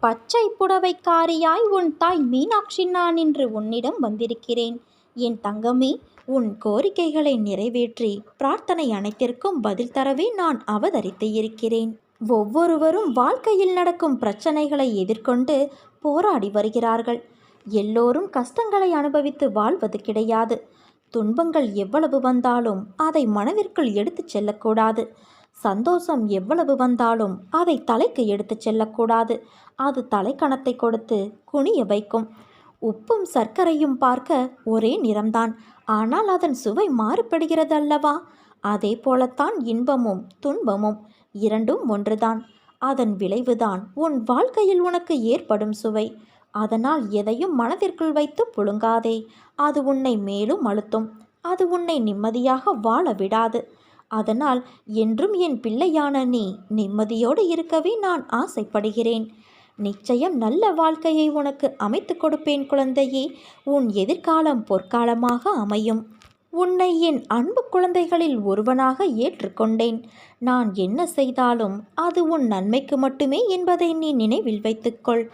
பச்சை புடவைக்காரியாய் உன் தாய் மீனாட்சி நான் இன்று உன்னிடம் வந்திருக்கிறேன். என் தங்கமே உன் கோரிக்கைகளை நிறைவேற்றி பிரார்த்தனை அனைத்திற்கும் பதில் தரவே நான் அவதரித்து இருக்கிறேன். ஒவ்வொருவரும் வாழ்க்கையில் நடக்கும் பிரச்சனைகளை எதிர்கொண்டு போராடி வருகிறார்கள். எல்லோரும் கஷ்டங்களை அனுபவித்து வாழ்வது கிடையாது. துன்பங்கள் எவ்வளவு வந்தாலும் அதை மனதிற்குள் எடுத்துச் செல்லக்கூடாது. சந்தோஷம் எவ்வளவு வந்தாலும் அதை தலைக்கு எடுத்துச் செல்லக்கூடாது. அது தலைக்கணத்தை கொடுத்து குனிய வைக்கும். உப்பும் சர்க்கரையும் பார்க்க ஒரே நிறம்தான். ஆனால் அதன் சுவை மாறுபடுகிறது அல்லவா அதே போலத்தான் இன்பமும் துன்பமும் இரண்டும் ஒன்றுதான். அதன் விளைவுதான் உன் வாழ்க்கையில் உனக்கு ஏற்படும் சுவை. அதனால் எதையும் மனதிற்குள் வைத்து புழுங்காதே. அது உன்னை மேலும் அழுத்தும். அது உன்னை நிம்மதியாக வாழ விடாது. அதனால் என்றும் என் பிள்ளையான நீ நிம்மதியோடு இருக்கவே நான் ஆசைப்படுகிறேன். நிச்சயம் நல்ல வாழ்க்கையை உனக்கு அமைத்து கொடுப்பேன் குழந்தையே. உன் எதிர்காலம் பொற்காலமாக அமையும். உன்னை என் அன்பு குழந்தைகளில் ஒருவனாக ஏற்றுக்கொண்டேன். நான் என்ன செய்தாலும் அது உன் நன்மைக்கு மட்டுமே என்பதை நீ நினைவில் வைத்துக்கொள்.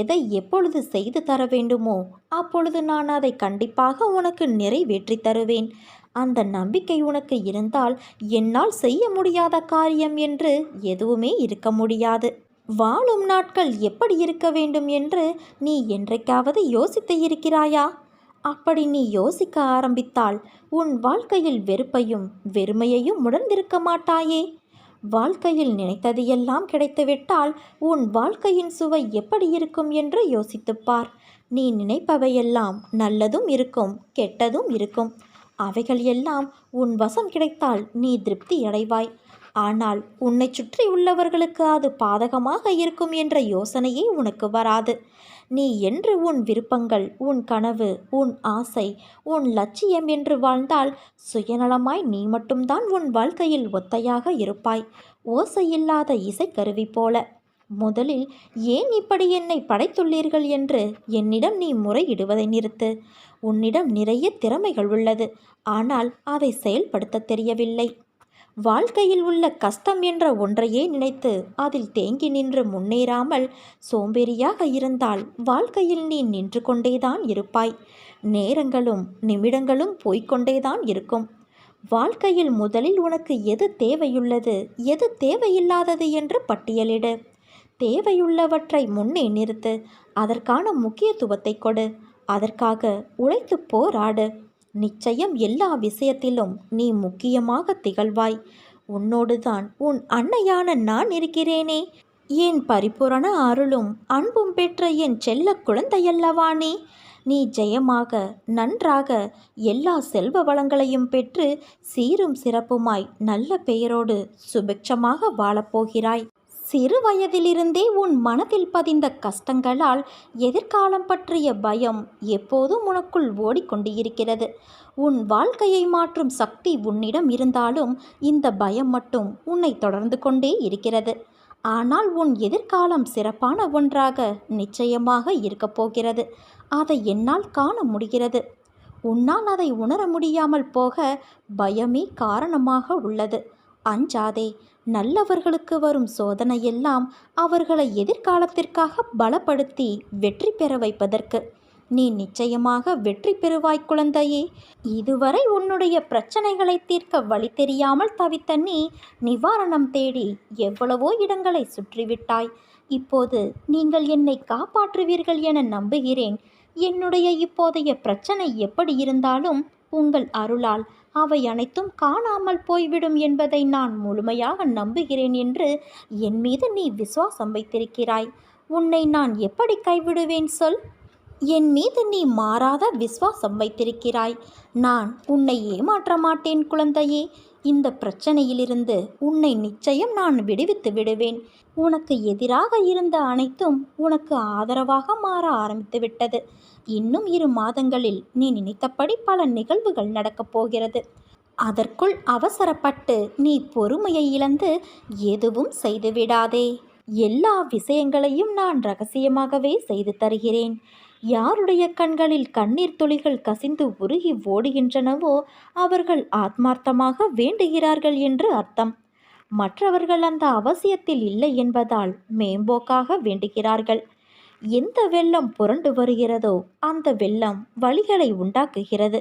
எதை எப்பொழுது செய்து தர வேண்டுமோ அப்பொழுது நான் அதை கண்டிப்பாக உனக்கு நிறைவேற்றி தருவேன். அந்த நம்பிக்கை உனக்கு இருந்தால் என்னால் செய்ய முடியாத காரியம் என்று எதுவுமே இருக்க முடியாது. வாழும் நாட்கள் எப்படி இருக்க வேண்டும் என்று நீ என்றைக்காவது யோசித்து இருக்கிறாயா? அப்படி நீ யோசிக்க ஆரம்பித்தால் உன் வாழ்க்கையில் வெறுப்பையும் வெறுமையையும் உணர்ந்திருக்க மாட்டாயே. வாழ்க்கையில் நினைத்தது எல்லாம் கிடைத்துவிட்டால் உன் வாழ்க்கையின் சுவை எப்படி இருக்கும் என்று யோசித்துப் பார். நீ நினைப்பவையெல்லாம் நல்லதும் இருக்கும் கெட்டதும் இருக்கும். அவைகள் எல்லாம் உன் வசம் கிடைத்தால் நீ திருப்தி அடைவாய். ஆனால் உன்னை சுற்றி உள்ளவர்களுக்கு அது பாதகமாக இருக்கும் என்ற யோசனையே உனக்கு வராது. நீ என்று உன் விருப்பங்கள் உன் கனவு உன் ஆசை உன் லட்சியம் என்று வாழ்ந்தால் சுயநலமாய் நீ மட்டும்தான் உன் வாழ்க்கையில் ஒத்தையாக இருப்பாய். ஓசையில்லாத இசைக்கருவி போல. முதலில் ஏன் இப்படி என்னை படைத்துள்ளீர்கள் என்று என்னிடம் நீ முறையிடுவதை நிறுத்து. உன்னிடம் நிறைய திறமைகள் உள்ளது. ஆனால் அதை செயல்படுத்த தெரியவில்லை. வாழ்க்கையில் உள்ள கஷ்டம் என்ற ஒன்றையே நினைத்து அதில் தேங்கி நின்று முன்னேறாமல் சோம்பேறியாக இருந்தால் வாழ்க்கையில் நீ நின்று கொண்டேதான் இருப்பாய். நேரங்களும் நிமிடங்களும் போய்கொண்டேதான் இருக்கும். வாழ்க்கையில் முதலில் உனக்கு எது தேவையுள்ளது எது தேவையில்லாதது என்று பட்டியலிடு. தேவையுள்ளவற்றை முன்னே நிறுத்து அதற்கான முக்கியத்துவத்தை கொடு அதற்காக உழைத்து போராடு. நிச்சயம் எல்லா விஷயத்திலும் நீ முக்கியமாக திகழ்வாய். உன்னோடுதான் உன் அன்னையான நான் இருக்கிறேனே. என் பரிபூரண அருளும் அன்பும் பெற்ற என் செல்ல குழந்தையல்லவா நீ? நீ ஜெயமாக நன்றாக எல்லா செல்வ வளங்களையும் பெற்று சீரும் சிறப்புமாய் நல்ல பெயரோடு சுபிக்ஷமாக வாழப்போகிறாய். சிறு வயதிலிருந்தே உன் மனதில் பதிந்த கஷ்டங்களால் எதிர்காலம் பற்றிய பயம் எப்போதும் உனக்குள் ஓடிக்கொண்டு இருக்கிறது உன் வாழ்க்கையை மாற்றும் சக்தி உன்னிடம் இருந்தாலும் இந்த பயம் மட்டும் உன்னை தொடர்ந்து கொண்டே இருக்கிறது. ஆனால் உன் எதிர்காலம் சிறப்பான ஒன்றாக நிச்சயமாக இருக்கப் போகிறது. அதை என்னால் காண முடிகிறது. உன்னால் அதை உணர முடியாமல் போக பயமே காரணமாக உள்ளது. அஞ்சாதே நல்லவர்களுக்கு வரும் சோதனையெல்லாம் அவர்களை எதிர்காலத்திற்காக பலப்படுத்தி வெற்றி பெற வைப்பதற்கு. நீ நிச்சயமாக வெற்றி பெறுவாய் குழந்தையே. இதுவரை உன்னுடைய பிரச்சனைகளை தீர்க்க வழி தெரியாமல் தவித்த நீ நிவாரணம் தேடி எவ்வளவோ இடங்களை சுற்றிவிட்டாய். இப்போது நீங்கள் என்னை காப்பாற்றுவீர்கள் என நம்புகிறேன். என்னுடைய இப்போதைய பிரச்சனை எப்படி இருந்தாலும் உங்கள் அருளால் அவை அனைத்தும் காணாமல் போய்விடும் என்பதை நான் முழுமையாக நம்புகிறேன் என்று என் மீது நீ விசுவாசம் வைத்திருக்கிறாய். உன்னை நான் எப்படி கைவிடுவேன் சொல்? என் மீது நீ மாறாத விசுவாசம் வைத்திருக்கிறாய். நான் உன்னை ஏமாற்ற மாட்டேன் குழந்தையே. இந்த பிரச்சனையிலிருந்து உன்னை நிச்சயம் நான் விடுவித்து விடுவேன். உனக்கு எதிராக இருந்த அனைத்தும் உனக்கு ஆதரவாக மாற ஆரம்பித்து விட்டது. இன்னும் இரு மாதங்களில் நீ நினைத்தபடி பல நிகழ்வுகள் நடக்கப் போகிறது. அதற்குள் அவசரப்பட்டு நீ பொறுமையை இழந்து எதுவும் செய்துவிடாதே. எல்லா விஷயங்களையும் நான் ரகசியமாகவே செய்து தருகிறேன். யாருடைய கண்களில் கண்ணீர் துளிகள் கசிந்து உருகி ஓடுகின்றனவோ அவர்கள் ஆத்மார்த்தமாக வேண்டுகிறார்கள் என்று அர்த்தம். மற்றவர்கள் அந்த அவசியத்தில் இல்லை என்பதால் மேம்போக்காக வேண்டுகிறார்கள். எந்த வெள்ளம் புரண்டு வருகிறதோ அந்த வெள்ளம் வழிகளை உண்டாக்குகிறது.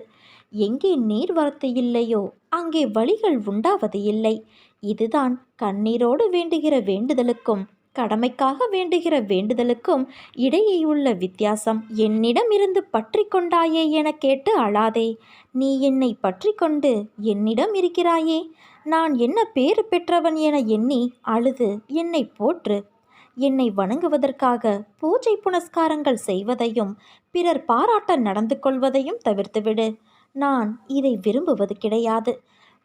எங்கே நீர்வரத்து இல்லையோ அங்கே வழிகள் உண்டாவது இல்லை. இதுதான் கண்ணீரோடு வேண்டுகிற வேண்டுதலுக்கும் கடமைக்காக வேண்டுகிற வேண்டுதலுக்கும் இடையேயுள்ள வித்தியாசம் என்னிடமிருந்து பற்றி கொண்டாயே என கேட்டு அழாதே. நீ என்னை பற்றி கொண்டு என்னிடம் இருக்கிறாயே? நான் என்ன பேறு பெற்றவன் என எண்ணி அழுது என்னை போற்று. என்னை வணங்குவதற்காக பூஜை புனஸ்காரங்கள் செய்வதையும் பிறர் பாராட்ட நடந்து கொள்வதையும் தவிர்த்துவிடு நான் இதை விரும்புவது கிடையாது.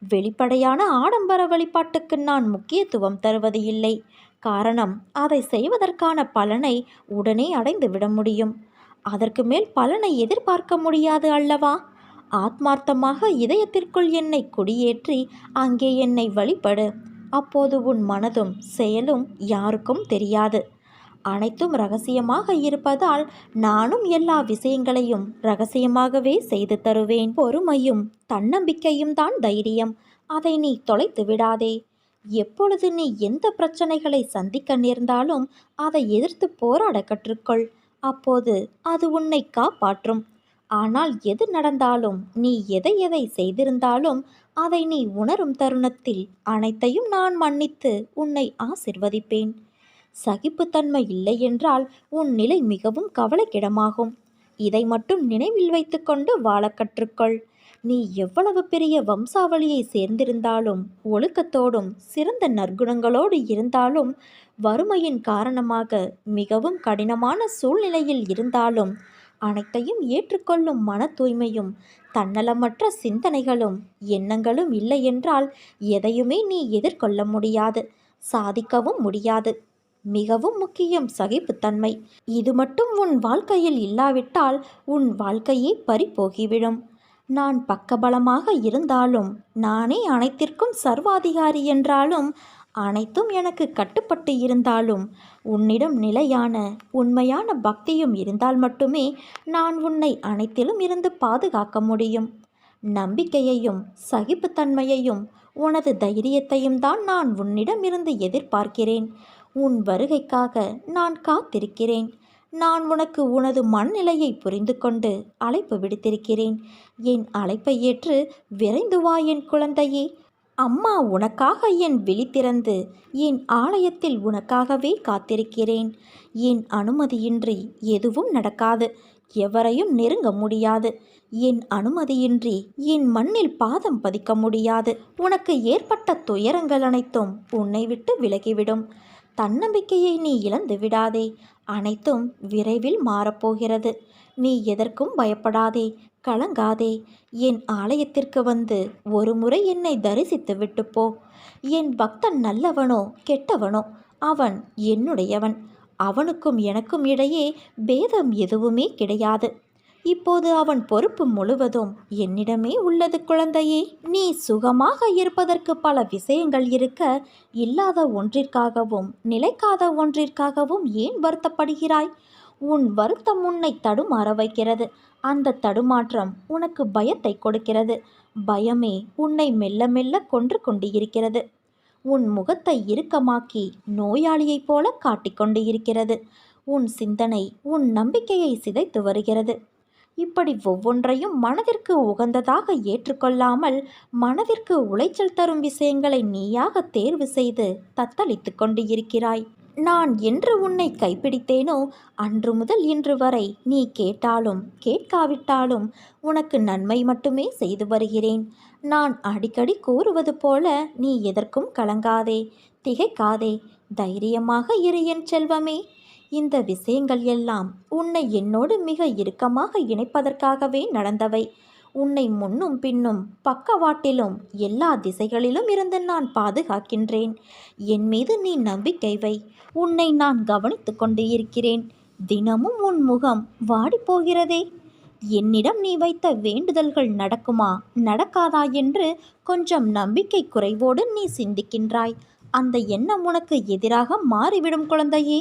வெளிப்படையான ஆடம்பர வழிபாட்டுக்கு நான் முக்கியத்துவம் தருவது இல்லை காரணம் அதை செய்வதற்கான பலனை உடனே அடைந்து விட முடியும். அதற்கு மேல் பலனை எதிர்பார்க்க முடியாது அல்லவா? ஆத்மார்த்தமாக இதயத்திற்குள் என்னை குடியேற்றி அங்கே என்னை வழிபடு. அப்போது உன் மனதும் செயலும் யாருக்கும் தெரியாது. அனைத்தும் ரகசியமாக இருப்பதால் நானும் எல்லா விஷயங்களையும் ரகசியமாகவே செய்து தருவேன் பொறுமையும் தன்னம்பிக்கையும் தான் தைரியம். அதை நீ தொலைத்து விடாதே. எப்பொழுது நீ எந்த பிரச்சனைகளை சந்திக்க நேர்ந்தாலும் அதை எதிர்த்து போராட கற்றுக்கொள். அப்போது அது உன்னை காப்பாற்றும். ஆனால் எது நடந்தாலும் நீ எதை எதை செய்திருந்தாலும் அதை நீ உணரும் தருணத்தில் அனைத்தையும் நான் மன்னித்து உன்னை ஆசிர்வதிப்பேன். சகிப்புத்தன்மை இல்லை என்றால் உன் நிலை மிகவும் கவலைக்கிடமாகும். இதை மட்டும் நினைவில் வைத்துக்கொண்டு வாழ கற்றுக்கொள். நீ எவ்வளவு பெரிய வம்சாவளியை சேர்ந்திருந்தாலும் ஒழுக்கத்தோடும் சிறந்த நற்குணங்களோடு இருந்தாலும் வறுமையின் காரணமாக மிகவும் கடினமான சூழ்நிலையில் இருந்தாலும் அனைத்தையும் ஏற்றுக்கொள்ளும் மன தூய்மையும் தன்னலமற்ற சிந்தனைகளும் எண்ணங்களும் இல்லை என்றால் எதையுமே நீ எதிர்கொள்ள முடியாது சாதிக்கவும் முடியாது. மிகவும் முக்கியம் சகிப்புத்தன்மை. இது மட்டும் உன் வாழ்க்கையில் இல்லாவிட்டால் உன் வாழ்க்கையே பறிபோகிவிடும். நான் பக்கபலமாக இருந்தாலும் நானே அனைத்திற்கும் சர்வாதிகாரி என்றாலும் அனைத்தும் எனக்கு கட்டுப்பட்டு இருந்தாலும் உன்னிடம் நிலையான உண்மையான பக்தியும் இருந்தால் மட்டுமே நான் உன்னை அனைத்திலும் இருந்து பாதுகாக்க முடியும். நம்பிக்கையையும் சகிப்புத்தன்மையையும் உனது தைரியத்தையும் தான் நான் உன்னிடம் இருந்து எதிர்பார்க்கிறேன். உன் வருகைக்காக நான் காத்திருக்கிறேன். நான் உனக்கு உனது மனநிலையை புரிந்து கொண்டு அழைப்பு விடுத்திருக்கிறேன். என் அழைப்பை ஏற்று விரைந்து வா என் குழந்தையே. அம்மா உனக்காக என் விழி திறந்து என் ஆலயத்தில் உனக்காகவே காத்திருக்கிறேன். என் அனுமதியின்றி எதுவும் நடக்காது. எவரையும் நெருங்க முடியாது. என் அனுமதியின்றி என் மண்ணில் பாதம் பதிக்க முடியாது. உனக்கு ஏற்பட்ட துயரங்கள் அனைத்தும் உன்னை விட்டு விலகிவிடும். தன்னம்பிக்கையை நீ இழந்து விடாதே. அனைத்தும் விரைவில் மாறப்போகிறது. நீ எதற்கும் பயப்படாதே கலங்காதே. என் ஆலயத்திற்கு வந்து ஒரு முறை என்னை தரிசித்து விட்டு போ. என் பக்தன் நல்லவனோ கெட்டவனோ அவன் என்னுடையவன். அவனுக்கும் எனக்கும் இடையே பேதம் எதுவுமே கிடையாது. இப்போது அவன் பொறுப்பு முழுவதும் என்னிடமே உள்ளது குழந்தையே. நீ சுகமாக இருப்பதற்கு பல விஷயங்கள் இருக்க இல்லாத ஒன்றிற்காகவும் நிலைக்காத ஒன்றிற்காகவும் ஏன் வருத்தப்படுகிறாய்? உன் வருத்தம் உன்னை தடுமாற வைக்கிறது. அந்த தடுமாற்றம் உனக்கு பயத்தை கொடுக்கிறது. பயமே உன்னை மெல்ல மெல்ல கொன்று கொண்டு இருக்கிறது உன் முகத்தை இறுக்கமாக்கி நோயாளியைப் போல காட்டிக்கொண்டு இருக்கிறது உன் சிந்தனை உன் நம்பிக்கையை சிதைத்து வருகிறது. இப்படி ஒவ்வொன்றையும் மனதிற்கு உகந்ததாக ஏற்றுக்கொள்ளாமல் மனதிற்கு உளைச்சல் தரும் விஷயங்களை நீயாக தேர்வு செய்து தத்தளித்து கொண்டு இருக்கிறாய். நான் என்று உன்னை கைப்பிடித்தேனோ அன்று முதல் இன்று வரை நீ கேட்டாலும் கேட்காவிட்டாலும் உனக்கு நன்மை மட்டுமே செய்து வருகிறேன். நான் அடிக்கடி கூறுவது போல நீ எதற்கும் கலங்காதே திகைக்காதே தைரியமாக இரு என் செல்வமே. இந்த விஷயங்கள் எல்லாம் உன்னை என்னோடு மிக இறுக்கமாக இணைப்பதற்காகவே நடந்தவை. உன்னை முன்னும் பின்னும் பக்கவாட்டிலும் எல்லா திசைகளிலும் இருந்து நான் பாதுகாக்கின்றேன். என் மீது நீ நம்பிக்கை வை. உன்னை நான் கவனித்து கொண்டு இருக்கிறேன். தினமும் உன் முகம் வாடிப்போகிறதே என்னிடம் நீ வைத்த வேண்டுதல்கள் நடக்குமா? நடக்காதா என்று கொஞ்சம் நம்பிக்கை குறைவோடு நீ சிந்திக்கின்றாய். அந்த எண்ணம் உனக்கு எதிராக மாறிவிடும் குழந்தையே.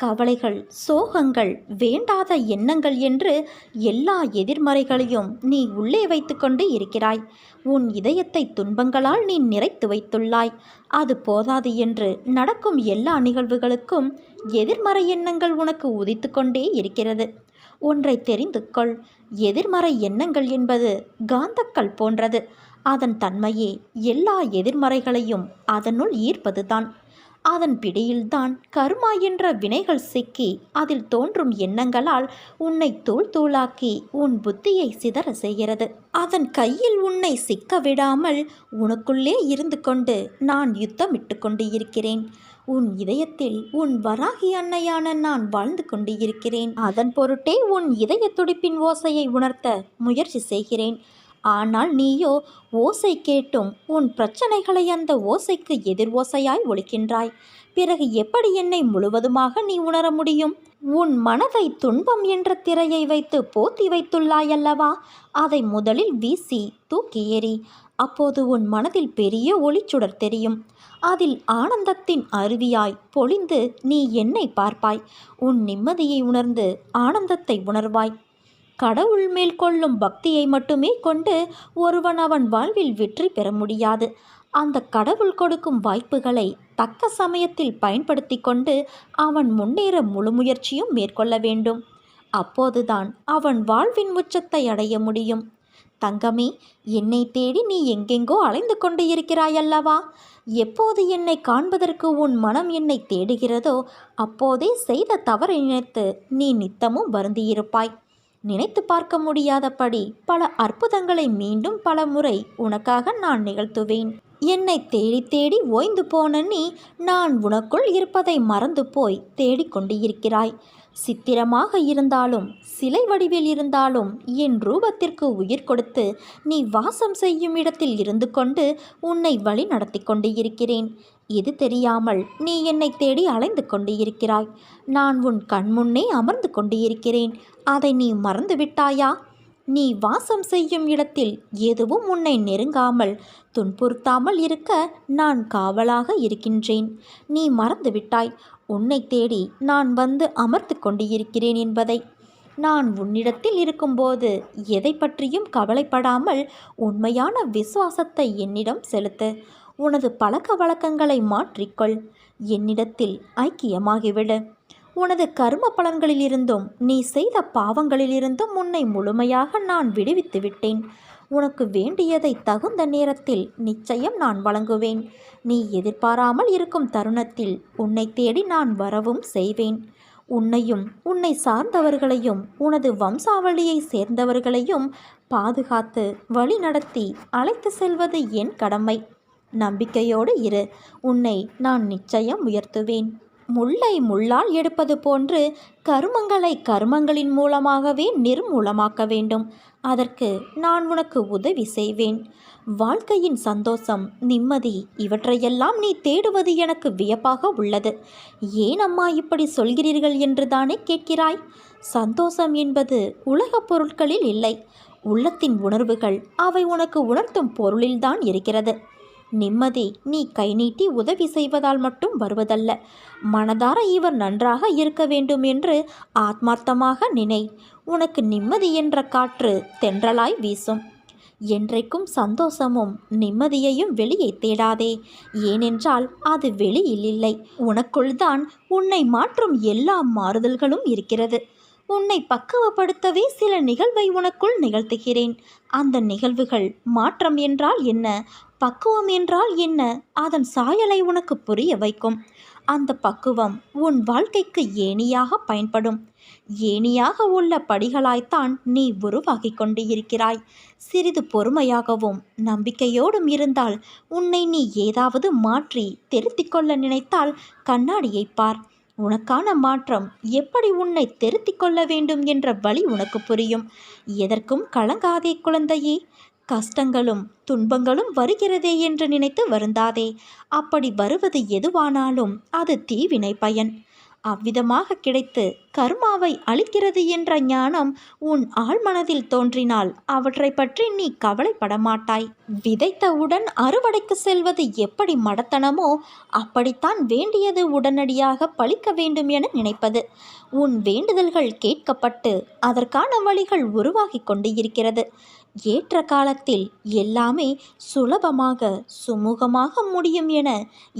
கவலைகள் சோகங்கள் வேண்டாத எண்ணங்கள் என்று எல்லா எதிர்மறைகளையும் நீ உள்ளே வைத்துக்கொண்டு இருக்கிறாய். உன் இதயத்தை துன்பங்களால் நீ நிறைத்து வைத்துள்ளாய். அது போதாது என்று நடக்கும் எல்லா நிகழ்வுகளுக்கும் எதிர்மறை எண்ணங்கள் உனக்கு உதித்து கொண்டே இருக்கிறது. ஒன்றை தெரிந்து கொள். எதிர்மறை எண்ணங்கள் என்பது காந்தக்கல் போன்றது. அதன் தன்மையே எல்லா எதிர்மறைகளையும் அதனுள் ஈர்ப்பதுதான். அதன் பிடியில்தான் கர்மா என்ற வினைகள் சிக்கி அதில் தோன்றும் எண்ணங்களால் உன்னை தூள் தூளாக்கி உன் புத்தியை சிதற செய்கிறது. அதன் கையில் உன்னை சிக்க விடாமல் உனக்குள்ளே இருந்து கொண்டு நான் யுத்தமிட்டு கொண்டு இருக்கிறேன் உன் இதயத்தில் உன் வராகி அன்னையான நான் வாழ்ந்து கொண்டு இருக்கிறேன் அதன் பொருட்டே உன் இதய துடிப்பின் ஓசையை உணர்த்த முயற்சி செய்கிறேன். ஆனால் நீயோ ஓசை கேட்டும். உன் பிரச்சனைகளை அந்த ஓசைக்கு எதிர் ஓசையாய் ஒழிக்கின்றாய். பிறகு எப்படி என்னை முழுவதுமாக நீ உணர முடியும்? உன் மனதை துன்பம் என்ற திரையை வைத்து போத்தி வைத்துள்ளாயல்லவா? அதை முதலில் வீசி தூக்கி எறி அப்போது உன் மனதில் பெரிய ஒளிச்சுடர் தெரியும். அதில் ஆனந்தத்தின் அருவியாய் பொழிந்து நீ என்னை பார்ப்பாய். உன் நிம்மதியை உணர்ந்து ஆனந்தத்தை உணர்வாய். கடவுள் மேல் கொள்ளும் பக்தியை மட்டுமே கொண்டு ஒருவன் அவன் வாழ்வில் வெற்றி பெற முடியாது. அந்த கடவுள் கொடுக்கும் வாய்ப்புகளை தக்க சமயத்தில் பயன்படுத்தி கொண்டு அவன் முன்னேற முழு முயற்சியும் மேற்கொள்ள வேண்டும். அப்போதுதான் அவன் வாழ்வின் உச்சத்தை அடைய முடியும். தங்கமே என்னை தேடி நீ எங்கெங்கோ அலைந்து கொண்டு இருக்கிறாயல்லவா? எப்போது என்னை காண்பதற்கு உன் மனம் என்னை தேடுகிறதோ அப்போதே செய்த தவறை நினைத்து நீ நித்தமும் வருந்தியிருப்பாய். நினைத்து பார்க்க முடியாதபடி பல அற்புதங்களை மீண்டும் பல முறை உனக்காக நான் நிகழ்த்துவேன். என்னை தேடி தேடி ஓய்ந்து போன நீ நான் உனக்குள் இருப்பதை மறந்து போய் தேடிக்கொண்டு இருக்கிறாய் சித்திரமாக இருந்தாலும் சிலை வடிவில் இருந்தாலும் என் ரூபத்திற்கு உயிர் கொடுத்து நீ வாசம் செய்யும் இடத்தில் இருந்து கொண்டு உன்னை வழி நடத்தி கொண்டு இருக்கிறேன் இது தெரியாமல் நீ என்னை தேடி அலைந்து கொண்டு இருக்கிறாய் நான் உன் கண்முன்னே அமர்ந்து கொண்டு இருக்கிறேன் அதை நீ மறந்து விட்டாயா? நீ வாசம் செய்யும் இடத்தில் எதுவும் உன்னை நெருங்காமல் துன்புறுத்தாமல் இருக்க நான் காவலாக இருக்கின்றேன். நீ மறந்துவிட்டாய் உன்னை தேடி நான் வந்து அமர்த்து கொண்டு இருக்கிறேன் என்பதை. நான் உன்னிடத்தில் இருக்கும்போது எதை பற்றியும் கவலைப்படாமல் உண்மையான விசுவாசத்தை என்னிடம் செலுத்து. உனது பழக்க வழக்கங்களை மாற்றிக்கொள். என்னிடத்தில் ஐக்கியமாகிவிடு. உனது கர்ம பலன்களிலிருந்தும் நீ செய்த பாவங்களிலிருந்தும் உன்னை முழுமையாக நான் விடுவித்து விட்டேன். உனக்கு வேண்டியதை தகுந்த நேரத்தில் நிச்சயம் நான் வழங்குவேன். நீ எதிர்பாராமல் இருக்கும் தருணத்தில் உன்னை தேடி நான் வரவும் செய்வேன். உன்னையும் உன்னை சார்ந்தவர்களையும் உனது வம்சாவளியை சேர்ந்தவர்களையும் பாதுகாத்து வழிநடத்தி அழைத்து செல்வது என் கடமை. நம்பிக்கையோடு இரு. உன்னை நான் நிச்சயம் உயர்த்துவேன். முள்ளை முள்ளால் எடுப்பது போன்று கருமங்களை கருமங்களின் மூலமாகவே நிர்மூலமாக்க வேண்டும். அதற்கு நான் உனக்கு உதவி செய்வேன். வாழ்க்கையின் சந்தோஷம் நிம்மதி இவற்றையெல்லாம் நீ தேடுவது எனக்கு வியப்பாக உள்ளது. ஏன் அம்மா இப்படி சொல்கிறீர்கள் என்று தானே கேட்கிறாய்? சந்தோஷம் என்பது உலகப் பொருட்களில் இல்லை. உள்ளத்தின் உணர்வுகள் அவை உனக்கு உணர்த்தும் பொருளில்தான் இருக்கிறது. நிம்மதி நீ கை நீட்டி உதவி செய்வதால் மட்டும் வருவதல்ல. மனதார இவர் நன்றாக இருக்க வேண்டும் என்று ஆத்மார்த்தமாக நினை. உனக்கு நிம்மதி என்ற காற்று தென்றலாய் வீசும். என்றைக்கும் சந்தோஷமும் நிம்மதியையும் வெளியே தேடாதே. ஏனென்றால் அது வெளியில் இல்லை. உனக்குள்தான் உன்னை மாற்றும் எல்லா மாறுதல்களும் இருக்கிறது. உன்னை பக்குவப்படுத்தவே சில நிகழ்வை உனக்குள் நிகழ்த்துகிறேன். அந்த நிகழ்வுகள் மாற்றம் என்றால் என்ன? பக்குவம் என்றால் என்ன? அதன் சாயலை உனக்கு புரிய வைக்கும். அந்த பக்குவம் உன் வாழ்க்கைக்கு ஏணியாக பயன்படும். ஏணியாக உள்ள படிகளாய்த்தான் நீ உருவாகி கொண்டு இருக்கிறாய் சிறிது பொறுமையாகவும் நம்பிக்கையோடும் இருந்தால் உன்னை நீ ஏதாவது மாற்றி திருத்திக் கொள்ள நினைத்தால் கண்ணாடியை பார். உனக்கான மாற்றம் எப்படி உன்னை திருத்திக் கொள்ள வேண்டும் என்ற வழி உனக்கு புரியும். எதற்கும் கலங்காதே குழந்தையே. கஷ்டங்களும் துன்பங்களும் வருகிறதே என்று நினைத்து வருந்தாதே. அப்படி வருவது எதுவானாலும் அது தீவினை பயன். அவ்விதமாக கிடைத்து கர்மாவை அளிக்கிறது என்ற ஞானம் உன் ஆழ்மனதில் தோன்றினால் அவற்றை பற்றி நீ கவலைப்பட மாட்டாய் விதைத்தவுடன் அறுவடைக்கு செல்வது எப்படி மடத்தனமோ அப்படித்தான் வேண்டியது உடனடியாக பழிக்க வேண்டும் என நினைப்பது. உன் வேண்டுதல்கள் கேட்கப்பட்டு அதற்கான வழிகள் உருவாகி கொண்டு இருக்கிறது ஏற்ற காலத்தில் எல்லாமே சுலபமாக சுமூகமாக முடியும் என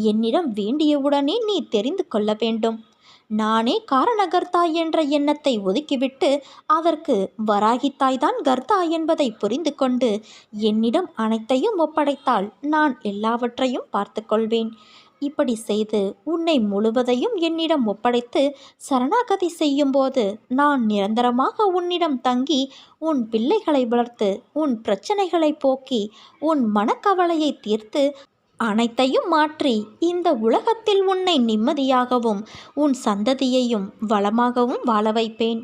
என்னிடம் வேண்டியவுடனே நீ தெரிந்து கொள்ள வேண்டும். நானே காரணகர்த்தா என்ற எண்ணத்தை ஒதுக்கிவிட்டு அதற்கு வராகித்தாய்தான் கர்த்தா என்பதை புரிந்து கொண்டு என்னிடம் அனைத்தையும் ஒப்படைத்தால் நான் எல்லாவற்றையும் பார்த்து கொள்வேன் இப்படி செய்து உன்னை முழுவதையும் என்னிடம் ஒப்படைத்து சரணாகதி செய்யும்போது நான் நிரந்தரமாக உன்னிடம் தங்கி உன் பிள்ளைகளை வளர்த்து உன் பிரச்சனைகளை போக்கி உன் மனக்கவலையை தீர்த்து அனைத்தையும் மாற்றி இந்த உலகத்தில் உன்னை நிம்மதியாகவும் உன் சந்ததியையும் வளமாகவும் வாழ வைப்பேன்.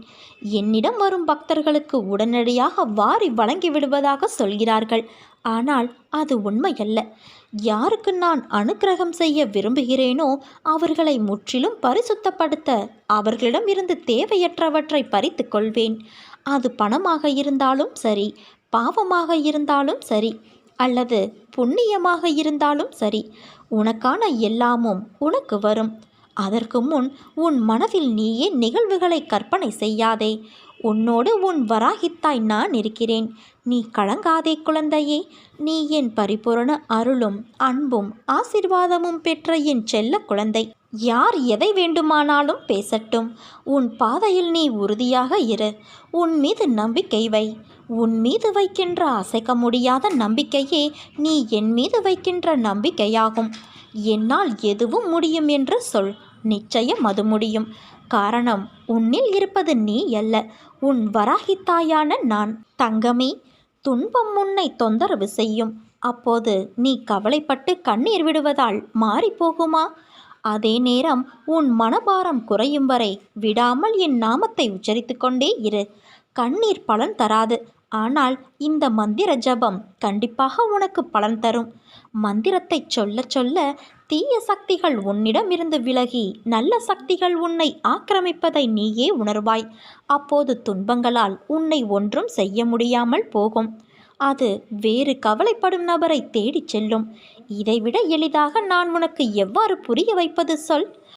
என்னிடம் வரும் பக்தர்களுக்கு உடனடியாக வாரி வழங்கி விடுவதாக சொல்கிறார்கள். ஆனால் அது உண்மையல்ல. யாருக்கு நான் அனுக்கிரகம் செய்ய விரும்புகிறேனோ அவர்களை முற்றிலும் பரிசுத்தப்படுத்த அவர்களிடம் இருந்து தேவையற்றவற்றை பறித்து கொள்வேன். அது பணமாக இருந்தாலும் சரி பாவமாக இருந்தாலும் சரி அல்லது புண்ணியமாக இருந்தாலும் சரி உனக்கான எல்லாமும் உனக்கு வரும். அதற்கு முன் உன் மனதில் நீயே நிகழ்வுகளை கற்பனை செய்யாதே. உன்னோடு உன் வராகித்தாய் நான் இருக்கிறேன். நீ கலங்காதே குழந்தையே. நீ என் பரிபூரண அருளும் அன்பும் ஆசிர்வாதமும் பெற்ற என் செல்ல குழந்தை. யார் எதை வேண்டுமானாலும் பேசட்டும். உன் பாதையில் நீ உறுதியாக இரு. உன் மீது நம்பிக்கை வை. உன் மீது வைக்கின்ற அசைக்க முடியாத நம்பிக்கையே நீ என் மீது வைக்கின்ற நம்பிக்கையாகும். என்னால் எதுவும் முடியும் என்று சொல். நிச்சயம் அது முடியும். காரணம் உன்னில் இருப்பது நீ அல்ல. உன் வராகித்தாயான நான். தங்கமே துன்பம் உன்னை தொந்தரவு செய்யும். அப்போது நீ கவலைப்பட்டு கண்ணீர் விடுவதால் மாறிப்போகுமா அதே நேரம் உன் மனபாரம் குறையும் வரை விடாமல் என் நாமத்தை உச்சரித்து கொண்டே இரு. கண்ணீர் பலன் தராது. ஆனால் இந்த மந்திர ஜபம் கண்டிப்பாக உனக்கு பலன் தரும். மந்திரத்தை சொல்ல சொல்ல தீய சக்திகள் உன்னிடமிருந்து விலகி நல்ல சக்திகள் உன்னை ஆக்கிரமிப்பதை நீயே உணர்வாய். அப்போது துன்பங்களால் உன்னை ஒன்றும் செய்ய முடியாமல் போகும். அது வேறு கவலைப்படும் நபரை தேடிச் செல்லும். இதைவிட எளிதாக நான் உனக்கு எவ்வாறு புரிய வைப்பது சொல்?